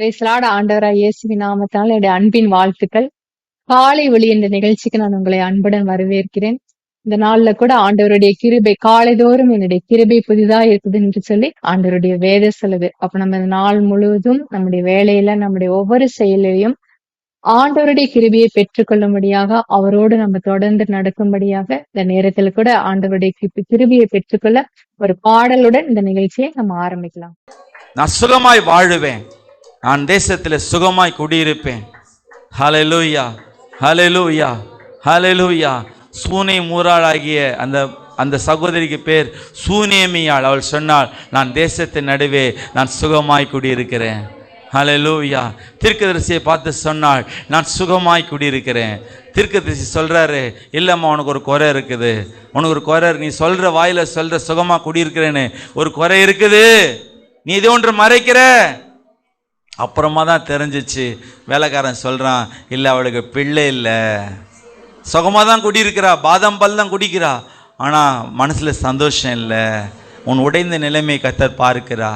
பேசலாட ஆண்டவராய் இயேசுவி நாமத்தால் என்னுடைய அன்பின் வாழ்த்துக்கள். காலை ஒளி என்ற நிகழ்ச்சிக்கு நான் உங்களை அன்புடன் வரவேற்கிறேன். இந்த நாள்ல கூட ஆண்டவருடைய கிருபை காலைதோறும் என்னுடைய கிருபை புதிதா இருக்குது என்று சொல்லி ஆண்டவருடைய வேத சொல்லுது அப்ப நம்ம இந்த நாள் முழுவதும் நம்முடைய வேலையில நம்முடைய ஒவ்வொரு செயலையும் ஆண்டவருடைய கிருபியை பெற்றுக்கொள்ளும்படியாக அவரோடு நம்ம தொடர்ந்து நடக்கும்படியாக இந்த நேரத்தில் கூட ஆண்டவருடைய கிருபியை பெற்றுக்கொள்ள ஒரு பாடலுடன் இந்த நிகழ்ச்சியை நம்ம ஆரம்பிக்கலாம். நான் சுகமாய் வாழுவேன். நான் தேசத்தில் சுகமாய் குடியிருப்பேன். ஹalleluya ஹalleluya ஹalleluya சூனை மூராளாகிய அந்த அந்த சகோதரிக்கு பேர் சூனேமியாள். அவள் சொன்னாள் நான் தேசத்தின் நடுவே நான் சுகமாய் குடியிருக்கிறேன். ஹalleluya தீர்க்கதரிசியை பார்த்து சொன்னாள் நான் சுகமாய் குடியிருக்கிறேன். தீர்க்கதரிசி சொல்கிறாரு இல்லைம்மா உனக்கு ஒரு குறை இருக்குது. உனக்கு ஒரு குறை நீ சொல்கிற வாயில் சொல்கிற சுகமாக குடியிருக்கிறேன்னு ஒரு குறை இருக்குது. நீ இது ஒன்று மறைக்கிற. அப்புறமா தான் தெரிஞ்சிச்சு. வேலைக்காரன் சொல்கிறான் இல்லை அவளுக்கு பிள்ளை இல்லை. சுகமாக தான் குடியிருக்கிறா பாதாம் பால் தான் குடிக்கிறா. ஆனால் மனசில் சந்தோஷம் இல்லை. உன் உடைந்த நிலைமை கத்தர் பார்க்கிறா.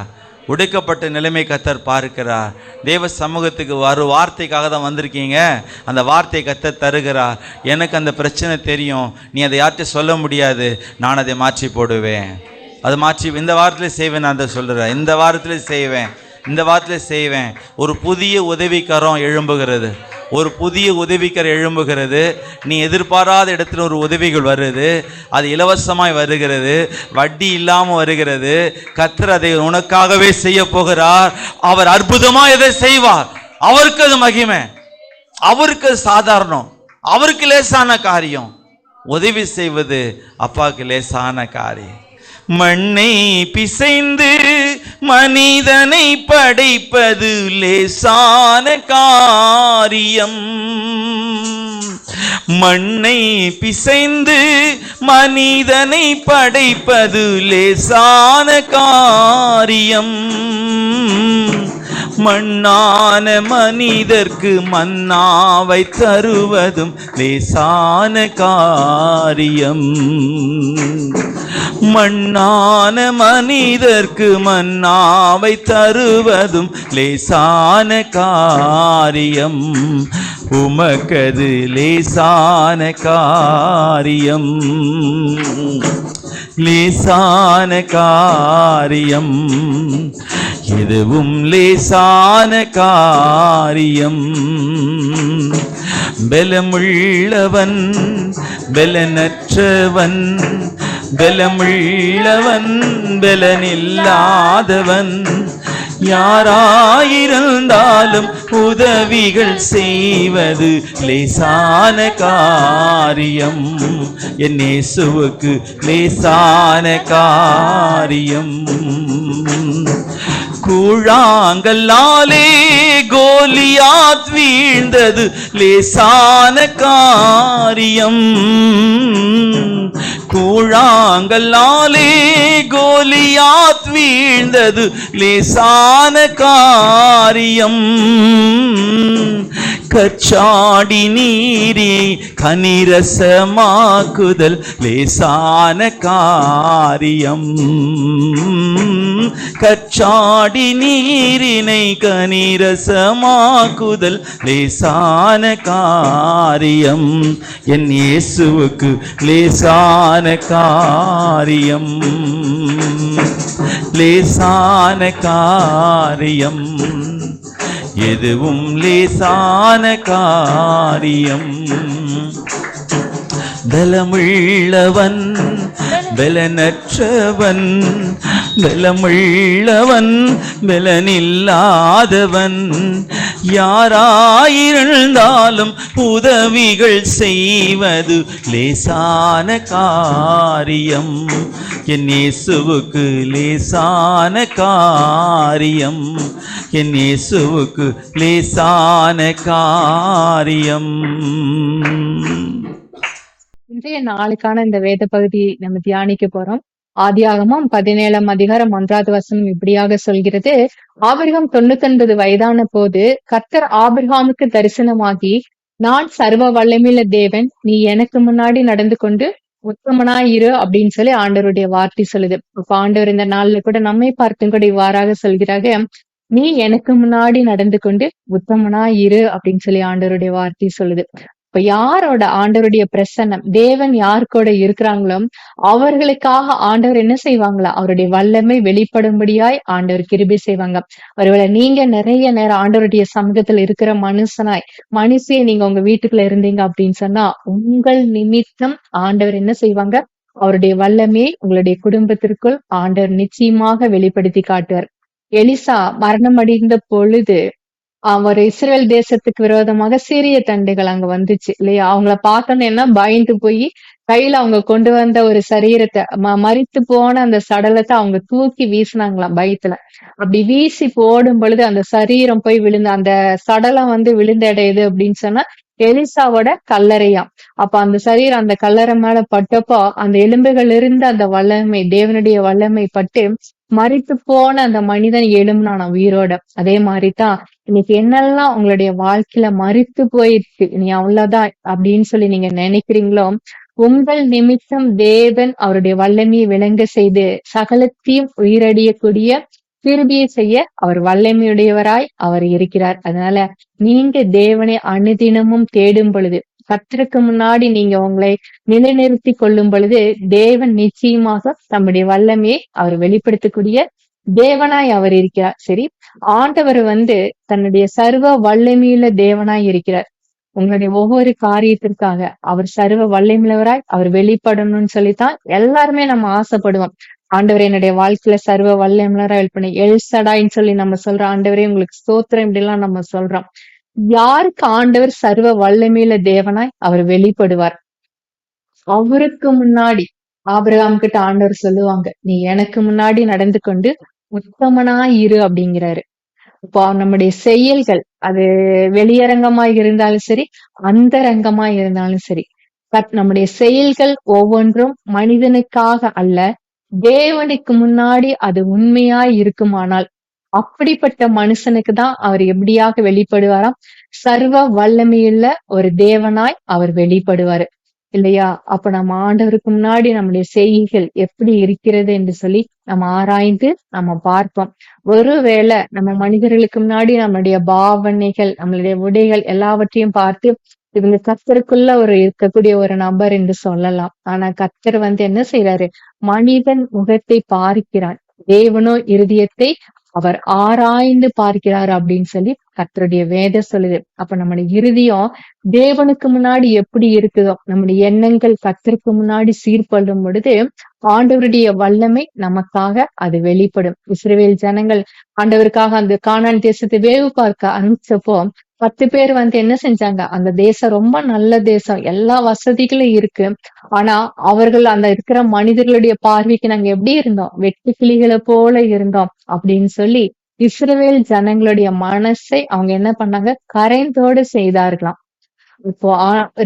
உடைக்கப்பட்ட நிலைமை கத்தர் பார்க்கிறார் தேவ சமூகத்துக்கு வரும் வார்த்தைக்காக தான் வந்திருக்கீங்க. அந்த வார்த்தையை கத்தர் தருகிறார் எனக்கு அந்த பிரச்சனை தெரியும். நீ அதை யார்கிட்ட சொல்ல முடியாது. நான் அதை மாற்றி போடுவேன். அது மாற்றி இந்த வாரத்தில் செய்வேன் நான் அதை சொல்கிறேன் இந்த வாரத்தில் செய்வேன். இந்த வாரத்தில் செய்வேன். ஒரு புதிய உதவிக்கரம் எழும்புகிறது. ஒரு புதிய உதவிக்கர் எழும்புகிறது. நீ எதிர்பாராத இடத்துல ஒரு உதவிகள் வருது. அது இலவசமாய் வருகிறது. வட்டி இல்லாமல் வருகிறது. கத்தர் அதை உனக்காகவே செய்ய போகிறார். அவர் அற்புதமாக எதை செய்வார்? அவருக்கு அது மகிமை. அவருக்கு அது சாதாரணம். அவருக்கு லேசான காரியம். உதவி செய்வது அப்பாவுக்கு லேசான காரியம். மண்ணை பிசைந்து மனிதனை படைப்பது லேசான காரியம். மண்ணை பிசைந்து மனிதனை படைப்பது லேசான காரியம். மண்ணான மனிதர்க்கு மன்னாவை தருவதும் லேசான காரியம். மண்ணான மனிதர்க்கு மன்னாவை தருவதும் லேசான காரியம். உமக்கது லேசான காரியம். லேசான காரியம். எதுவும் லேசான காரியம். பலமுள்ளவன் பலனற்றவன் பலமுள்ளவன் பலனில்லாதவன். யாராயிருந்தாலும் உதவிகள் செய்வது லேசான காரியம். என் இயேசுவுக்கு லேசான காரியம். கூழாங்கல்லாலே கோலியாத் வீழ்ந்தது லேசான காரியம். கூழாங்கல்லாலே கோலியாத் வீழ்ந்தது லேசான காரியம். கச்சாடி நீரே கனிரசமாக்குதல் லேசான காரியம். கச்சாடி நீரினை கனிரசமாக்குதல் லேசான காரியம். என் இயேசுவுக்கு லேசான காரியம். லேசான காரியம். எதுவும் லேசான காரியம். பலமுள்ளவன் பலனற்றவன் பலமுள்ளவன் பலனில்லாதவன். யாராயிருந்தாலும் உதவிகள் செய்வது லேசான காரியம். என் இயேசுவுக்கு லேசான காரியம். என் இயேசுவுக்கு லேசான காரியம். இன்றைய நாளுக்கான இந்த வேத பகுதியை நம்ம தியானிக்க போறோம். ஆதியாகமும் பதினேழாம் அதிகாரம் ஒன்றாவது வசனம் இப்படியாக சொல்கிறது. ஆபிரகாம் தொண்ணூத்தொன்பது வயதான போது கர்த்தர் ஆபிரகாமுக்கு தரிசனமாகி நான் சர்வ வல்லமையுள்ள தேவன் நீ எனக்கு முன்னாடி நடந்து கொண்டு உத்தமனா இரு அப்படின்னு சொல்லி ஆண்டவருடைய வார்த்தை சொல்லுது. இப்ப ஆண்டவர் இந்த நாள்ல கூட நம்மை பார்த்தும் கூட இவ்வாறாக சொல்கிறாங்க நீ எனக்கு முன்னாடி நடந்து கொண்டு உத்தமனா இரு அப்படின்னு சொல்லி ஆண்டவருடைய வார்த்தை சொல்லுது. இப்ப யாரோட ஆண்டவருடைய பிரசன்னம் தேவன் யார் கூட இருக்கிறாங்களோ அவர்களுக்காக ஆண்டவர் என்ன செய்வாங்களா? அவருடைய வல்லமை வெளிப்படும்படியாய் ஆண்டவர் கிருபி செய்வாங்க. ஒருவேளை நீங்க நிறைய நேரம் ஆண்டவருடைய சமூகத்துல இருக்கிற மனுஷனாய் மனுஷே நீங்க உங்க வீட்டுக்குள்ள இருந்தீங்க அப்படின்னு சொன்னா உங்கள் நிமித்தம் ஆண்டவர் என்ன செய்வாங்க? அவருடைய வல்லமையை உங்களுடைய குடும்பத்திற்குள் ஆண்டவர் நிச்சயமாக வெளிப்படுத்தி காட்டுவார். எலிசா மரணம் அடைந்த பொழுது அவர் இஸ்ரேல் தேசத்துக்கு விரோதமாக சிறிய தண்டுகள் அங்க வந்துச்சு இல்லையா? அவங்கள பார்த்தோன்னே பயந்து போய் கையில அவங்க கொண்டு வந்த ஒரு சரீரத்தை ம- போன அந்த சடலத்தை அவங்க தூக்கி வீசினாங்களாம் பயத்துல. அப்படி வீசி போடும் பொழுது அந்த சரீரம் போய் விழுந்த அந்த சடலம் வந்து விழுந்த இடம் எது அப்படின்னு சொன்னா எலிசாவோட கல்லறையாம். அப்ப அந்த சரீரம் அந்த கல்லறை மேல பட்டப்போ அந்த எலும்புகள் இருந்த அந்த வல்லமை தேவனுடைய வல்லமை பட்டு மறித்து போன அந்த மனிதன் எழும்புனான் உயிரோட. அதே மாதிரிதான் இன்னைக்கு என்னெல்லாம் உங்களுடைய வாழ்க்கையில மறித்து போயிருக்கு நீ அவ்வளவுதான் அப்படின்னு சொல்லி நீங்க நினைக்கிறீங்களோ உங்கள் நிமித்தம் தேவன் அவருடைய வல்லமையை விளங்க செய்து சகலத்தையும் உயிரடியக்கூடிய திருபியை செய்ய அவர் வல்லமையுடையவராய் அவர் இருக்கிறார். அதனால நீங்க தேவனை அனுதினமும் தேடும் பொழுது கத்திற்கு முன்னாடி நீங்க உங்களை நிலைநிறுத்தி கொள்ளும் பொழுது தேவன் நிச்சயமாக தம்முடைய வல்லமையை அவர் வெளிப்படுத்தக்கூடிய தேவனாய் அவர் இருக்கிறார். சரி ஆண்டவர் வந்து தன்னுடைய சர்வ வல்லமையில தேவனாய் இருக்கிறார். உங்களுடைய ஒவ்வொரு காரியத்திற்காக அவர் சர்வ வல்லமிழவராய் அவர் வெளிப்படணும்னு சொல்லித்தான் எல்லாருமே நம்ம ஆசைப்படுவோம். ஆண்டவர் என்னுடைய வாழ்க்கையில சர்வ வல்லமிழராய் வெளிப்பட எல்சடாயின்னு சொல்லி நம்ம சொல்றோம் ஆண்டவரே உங்களுக்கு ஸ்தோத்திரம் இப்படி எல்லாம் நம்ம சொல்றோம். யாருக்கு ஆண்டவர் சர்வ வல்லமையில தேவனாய் அவர் வெளிப்படுவார்? அவருக்கு முன்னாடி ஆபிரகாம் கிட்ட ஆண்டவர் சொல்லுவாங்க நீ எனக்கு முன்னாடி நடந்து கொண்டு உத்தமனா இரு அப்படிங்கிறாரு. இப்போ நம்முடைய செயல்கள் அது வெளியரங்கமா இருந்தாலும் சரி அந்தரங்கமா இருந்தாலும் சரி பட் நம்முடைய செயல்கள் ஒவ்வொன்றும் மனிதனுக்காக அல்ல தேவனுக்கு முன்னாடி அது உண்மையாய் இருக்குமானால் அப்படிப்பட்ட மனுஷனுக்கு தான் அவர் எப்படியாக வெளிப்படுவாராம்? சர்வ வல்லமையுள்ள ஒரு தேவனாய் அவர் வெளிப்படுவாரு. இல்லையா? அப்ப நம்ம ஆண்டவருக்கு முன்னாடி நம்முடைய செய்கைகள் எப்படி இருக்கிறது என்று சொல்லி நம்ம ஆராய்ந்து நம்ம பார்ப்போம். ஒருவேளை நம்ம மனிதர்களுக்கு முன்னாடி நம்மளுடைய பாவனைகள் நம்மளுடைய உடைகள் எல்லாவற்றையும் பார்த்து இவங்க கத்தருக்குள்ள ஒரு இருக்கக்கூடிய ஒரு நபர் என்று சொல்லலாம். ஆனா கத்தர் வந்து என்ன செய்யறாரு மனிதன் முகத்தை பார்க்கிறான் தேவனோ இருதயத்தை அவர் ஆராய்ந்து பார்க்கிறார் அப்படின்னு சொல்லி கத்தருடைய வேத சொல்லுது. அப்ப நம்முடைய இறுதியம் தேவனுக்கு முன்னாடி எப்படி இருக்குதோ நம்முடைய எண்ணங்கள் கத்தருக்கு முன்னாடி சீர்படும் பொழுது ஆண்டவருடைய வல்லமை நமக்காக அது வெளிப்படும். இஸ்ரவேல் ஜனங்கள் ஆண்டவருக்காக அந்த காணான் தேசத்தை வேவு பார்க்க அனுப்பிச்சப்போ பத்து பேர் வந்து என்ன செஞ்சாங்க? அந்த தேசம் ரொம்ப நல்ல தேசம். எல்லா வசதிகளும் இருக்கு. ஆனா அவர்கள் அந்த இருக்கிற மனிதர்களுடைய பார்வைக்கு நாங்க எப்படி இருந்தோம்? வெட்டு கிளிகளை போல இருந்தோம் அப்படின்னு சொல்லி இஸ்ரவேல் ஜனங்களுடைய மனசை அவங்க என்ன பண்ணாங்க? கரைந்தோடு செய்தார்களாம். இப்போ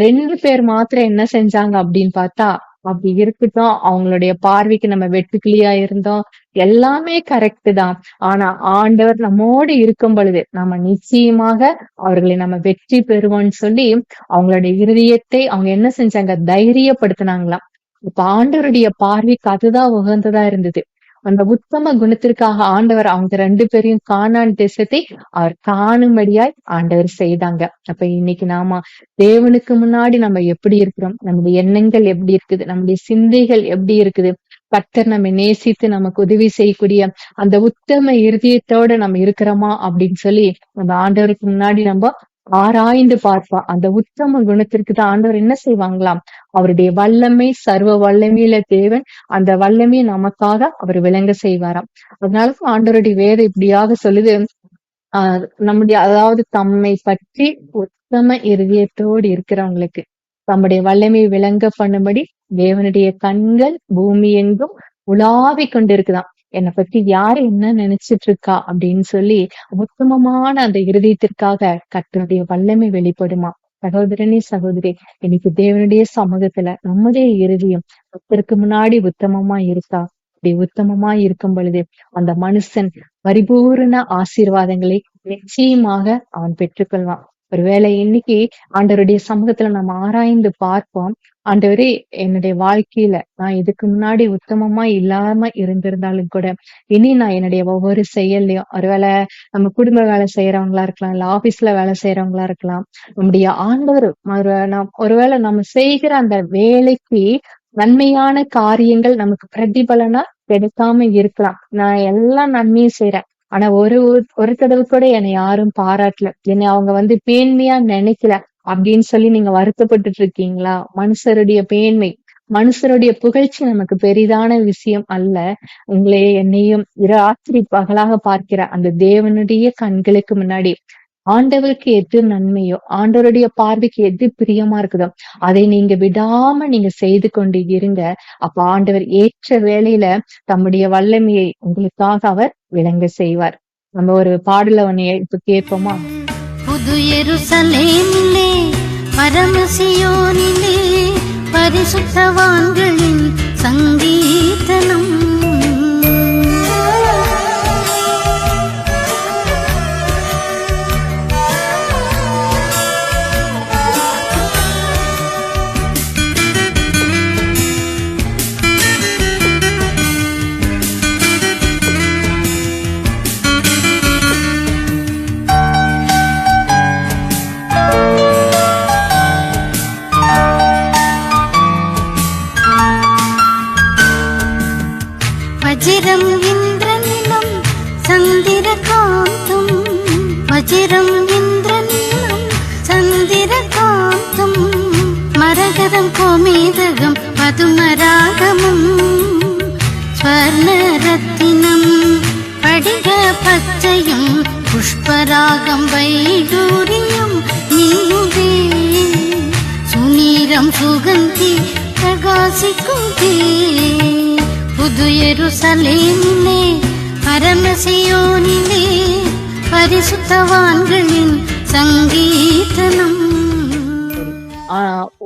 ரெண்டு பேர் மாத்திரம் என்ன செஞ்சாங்க அப்படின்னு பார்த்தா அப்படி இருக்கட்டும் அவங்களுடைய பார்வைக்கு நம்ம வெட்டுக்கிளியா இருந்தோம். எல்லாமே கரெக்ட் தான். ஆனா ஆண்டவர் நம்மோடு இருக்கும் பொழுது நம்ம நிச்சயமாக அவர்களை நம்ம வெற்றி பெறுவோம்னு சொல்லி அவங்களுடைய இருதயத்தை அவங்க என்ன செஞ்சாங்க? தைரியப்படுத்தினாங்களாம். இப்ப ஆண்டவருடைய பார்வைக்கு அதுதான் உகந்ததா இருந்தது. அந்த உத்தம குணத்திற்காக ஆண்டவர் அவங்க ரெண்டு பேரையும் காணான் தேசத்தை அவர் காணும்படியாய் ஆண்டவர் செய்தாங்க. அப்ப இன்னைக்கு நாம தேவனுக்கு முன்னாடி நம்ம எப்படி இருக்கிறோம்? நம்முடைய எண்ணங்கள் எப்படி இருக்குது? நம்முடைய சிந்தைகள் எப்படி இருக்குது? கர்த்தர் நம்ம நேசித்து நமக்கு உதவி செய்யக்கூடிய அந்த உத்தம இருதயத்தோட நம்ம இருக்கிறோமா அப்படின்னு சொல்லி நம்ம ஆண்டவருக்கு முன்னாடி நம்ம ஆராய்ந்து பார்ப்பா. அந்த உத்தம குணத்திற்கு தான் ஆண்டவர் என்ன செய்வாங்களாம் அவருடைய வல்லமை சர்வ வல்லமையில தேவன் அந்த வல்லமையை நமக்காக அவர் விளங்க செய்வாராம். அதனால ஆண்டவருடைய வேதம் இப்படியாக சொல்லுது. ஆஹ் நம்முடைய அதாவது தம்மை பற்றி உத்தம இருதயத்தோடு இருக்கிறவங்களுக்கு தம்முடைய வல்லமை விளங்க பண்ணும்படி தேவனுடைய கண்கள் பூமி எங்கும் உலாவிக் கொண்டிருக்குதாம். என்னை பத்தி யாரு என்ன நினைச்சிட்டு இருக்கா அப்படின்னு சொல்லி உத்தமமான அந்த இருதயத்திற்காக கத்தனுடைய வல்லமை வெளிப்படுமா. சகோதரனே சகோதரி இன்னைக்கு தேவனுடைய சமூகத்துல நம்முடைய இருதயம் கர்த்தருக்கு முன்னாடி உத்தமமா இருக்கா? அப்படி உத்தமமா இருக்கும் பொழுது அந்த மனுஷன் பரிபூரண ஆசீர்வாதங்களை நிச்சயமாக அவன் பெற்றுக்கொள்வான். ஒருவேளை இன்னைக்கு ஆண்டவருடைய சமூகத்துல நம்ம ஆராய்ந்து பார்ப்போம். ஆண்டவரே என்னுடைய வாழ்க்கையில நான் இதுக்கு முன்னாடி உத்தமமா இல்லாம இருந்திருந்தாலும் கூட இனி நான் என்னுடைய ஒவ்வொரு செயல்லையும் ஒருவேளை நம்ம குடும்ப வேலை செய்யறவங்களா இருக்கலாம் இல்ல ஆபீஸ்ல வேலை செய்யறவங்களா இருக்கலாம் நம்முடைய ஆண்டவர் ஒரு ஒருவேளை நம்ம செய்கிற அந்த வேலைக்கு நன்மையான காரியங்கள் நமக்கு பிரதிபலனா கிடைக்காம இருக்கலாம். நான் எல்லாம் நன்மையும் செய்யறேன் ஆனா ஒரு ஒரு தடவை கூட என்னை யாரும் பாராட்டல. என்னை அவங்க வந்து பேண்மையா நினைக்கல அப்படின்னு சொல்லி நீங்க வருத்தப்பட்டுட்டு இருக்கீங்களா? மனுஷருடைய பேண்மை. மனுஷருடைய புகழ்ச்சி நமக்கு பெரிதான விஷயம் அல்ல. உங்களையே என்னையும் ராத்திரி பகலாக பார்க்கிற அந்த தேவனுடைய கண்களுக்கு முன்னாடி ஆண்டவருக்கு எது நன்மையோ ஆண்டவருடைய பார்வைக்கு எது பிரியமா இருக்குதோ அதை நீங்க விடாம நீங்க செய்து கொண்டு இருங்க. அப்ப ஆண்டவர் ஏற்ற வேலையில தம்முடைய வல்லமையை உங்களுக்காக அவர் விளங்க செய்வார். நம்ம ஒரு பாடல ஒன்னைய இப்ப கேட்போமா? புது எருசலேமிலே பரமசியோனிலே பரிசுத்தவான்களின் சங்கீதனம். புஷ்பராகம் வைடூரியம் நீவே சுநீரம் சுகந்தி பிரகாசிக்குதே புது எருசலேமிலே பரமசியோனிலே பரிசுத்தவான்களின் சங்கீதனம்.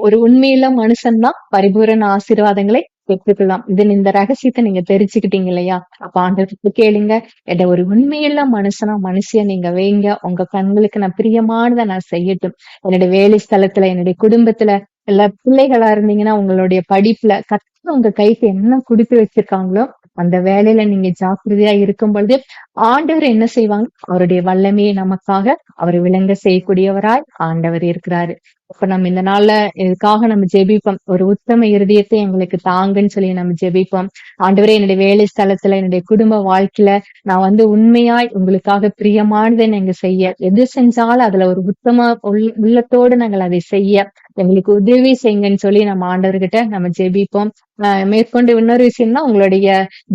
ஒரு உண்மையில மனுஷன் தான் பரிபூரண ஆசீர்வாதங்களை பெற்றுக்கலாம். இது இந்த ரகசியத்தை நீங்க தெரிஞ்சுக்கிட்டீங்க இல்லையா? அப்ப ஆண்டவருக்கு கேளுங்க. என்ன ஒரு உண்மையுள்ள மனுஷனா மனுஷிய நீங்க வைங்க. உங்க கண்களுக்கு நான் பிரியமானதை நான் செய்யட்டும். என்னுடைய வேலை ஸ்தலத்துல என்னுடைய குடும்பத்துல எல்லா பிள்ளைகளா இருந்தீங்கன்னா உங்களுடைய படிப்புல கத்து உங்க கைக்கு என்ன கொடுத்து வச்சிருக்காங்களோ அந்த வேலையில நீங்க ஜாக்கிரதையா இருக்கும் பொழுது ஆண்டவர் என்ன செய்வாங்க? அவருடைய வல்லமையை நமக்காக அவர் விளங்க செய்யக்கூடியவராய் ஆண்டவர் இருக்கிறாரு. அப்ப நம்ம இந்த நாள்ல இதுக்காக நம்ம ஜெபிப்போம்? ஒரு உத்தம இருதயத்தை எங்களுக்கு தாங்கன்னு சொல்லி நம்ம ஜெபிப்போம். ஆண்டவரே என்னுடைய வேலை ஸ்தலத்துல என்னுடைய குடும்ப வாழ்க்கையில நான் வந்து உண்மையாய் உங்களுக்காக பிரியமானதை நாங்க செய்ய. எது செஞ்சாலும் அதுல ஒரு உத்தம உள்ளத்தோடு நாங்கள் அதை செய்ய. எங்களுக்கு உதவி செய்யுங்கன்னு சொல்லி நம்ம ஆண்டவர்கிட்ட நம்ம ஜெபிப்போம். மேற்கொண்டு இன்னொரு விஷயம்னா உங்களுடைய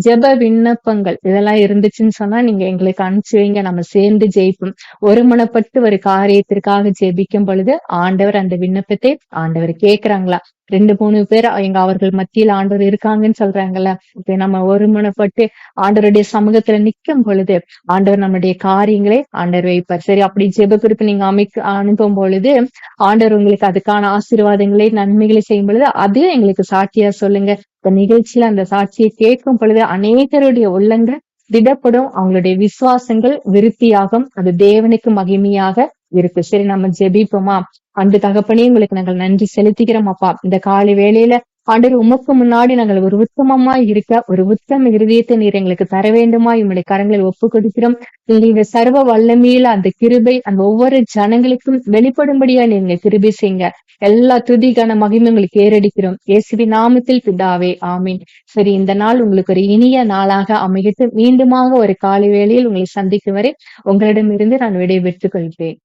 ஜெப விண்ணப்பங்கள். இதெல்லாம் இருந்துச்சுன்னு சொன்னா நீங்க எங்களுக்கு அனுப்பிச்சு வைங்க. நம்ம சேர்ந்து ஜெயிப்போம். ஒருமனப்பட்டு ஒரு காரியத்திற்காக ஜெபிக்கும் பொழுது ஆண்டவர் அந்த விண்ணப்பத்தை ஆண்டவர் கேட்கிறாங்களா ரெண்டு மூணு பேர் எங்க அவர்கள் மத்தியில் ஆண்டவர் இருக்காங்கன்னு சொல்றாங்கல்ல. இப்ப நம்ம ஒருமனப்பட்டு ஆண்டவருடைய சமூகத்துல நிக்கும் பொழுது ஆண்டவர் நம்முடைய காரியங்களை ஆண்டவர் வைப்பார். சரி அப்படி ஜெப குறிப்பு நீங்க அமைக்க அனுப்பும் பொழுது ஆண்டவர் உங்களுக்கு அதுக்கான ஆசீர்வாதங்களை நன்மைகளை செய்யும் பொழுது அது எங்களுக்கு சாட்சியா சொல்லுங்க. இந்த நிகழ்ச்சியில அந்த சாட்சியை கேட்கும் பொழுது அநேகருடைய உள்ளங்கள் திடப்படும். அவங்களுடைய விசுவாசங்கள் விருத்தியாகும். அது தேவனுக்கு மகிமையாக இருக்கு. சரி நம்ம ஜெபிப்போமா? அந்த தகப்பனே உங்களுக்கு நாங்கள் நன்றி செலுத்திக்கிறோம் அப்பா. இந்த காலை வேளையில ஆண்டவர் உமக்கு முன்னாடி நாங்கள் ஒரு உத்தமமா இருக்க ஒரு உத்தம இருதயத்தை நீர் எங்களுக்கு தர வேண்டுமா உங்களுடைய கரங்களில் ஒப்பு கொடுக்கிறோம் நீங்க சர்வ வல்லமையில அந்த கிருபை அந்த ஒவ்வொரு ஜனங்களுக்கும் வெளிப்படும்படியா நீங்க கிருபை செய்யுங்க. எல்லா துதிக்கான மகிமை உங்களுக்கு ஏறடிக்கிறோம். இயேசுவி நாமத்தில் பிதாவே ஆமீன். சரி இந்த நாள் உங்களுக்கு ஒரு இனிய நாளாக அமைகிட்டு மீண்டுமாக ஒரு காலை வேளையில் உங்களை சந்திக்கும் வரை உங்களிடமிருந்து நான் விடை பெற்றுக் கொள்கிறேன்.